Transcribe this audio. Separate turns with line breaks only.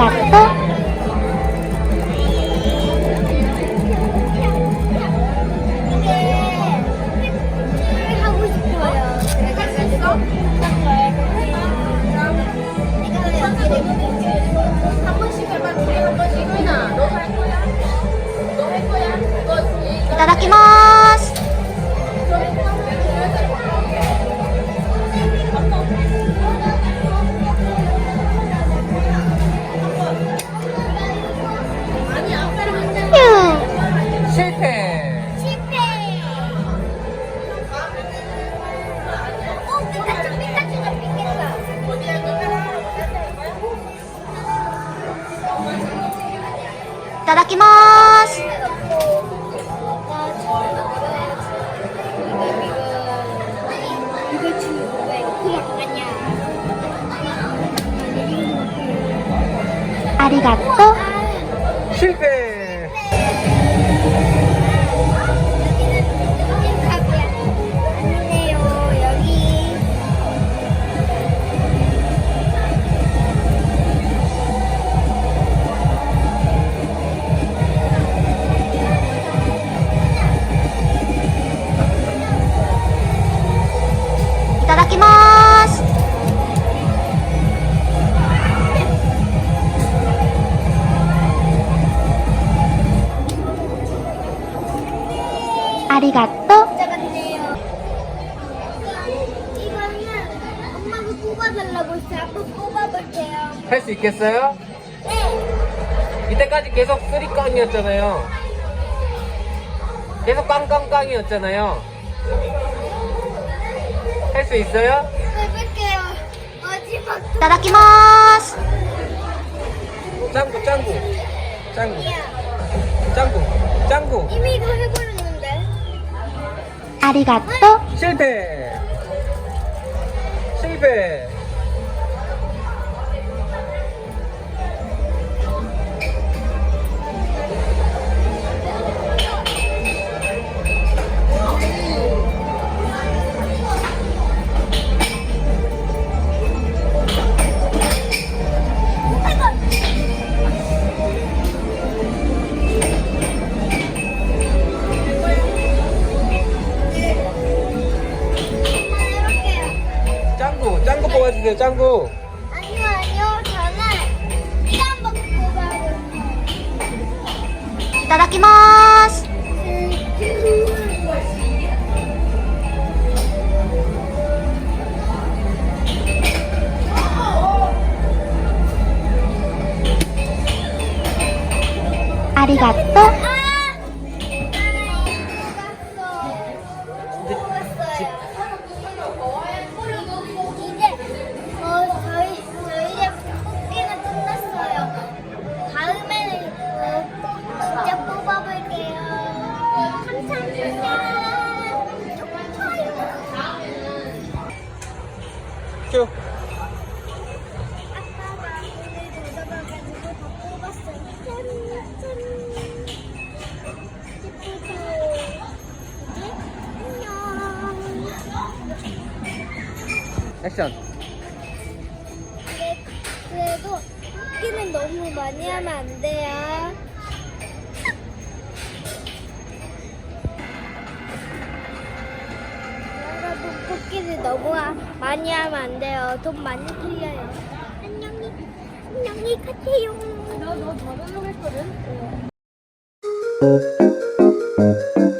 아리가또
실패.
실패. 어, 피카츄, 피카츄가 피겠다.
이다다키마스. 아리가또
실패
아리가또.
할수 있겠어요?
네.
이때까지 계속 쓰리깡이었잖아요. 계속 깡깡깡이었잖아요. 할 수 있어요?
해볼게요. 마지막
따다키마스.
짱구, 짱구, 짱구, 짱구, 짱구.
이미 이거
해볼 아리가또.
실패. 실패. 뽑아주세요 짱구.
아니요 아니요. 저는 이거 한번 뽑아요. 이따다키마스. 음. 아리가또.
액션.
네, 그래도 뽑기는 너무 많이 하면 안 돼요. 여러분 뽑기는 너무 하- 많이 하면 안 돼요. 돈 많이 틀려요. 안녕히 안녕히 가세요. 나너 저러려고 했거든.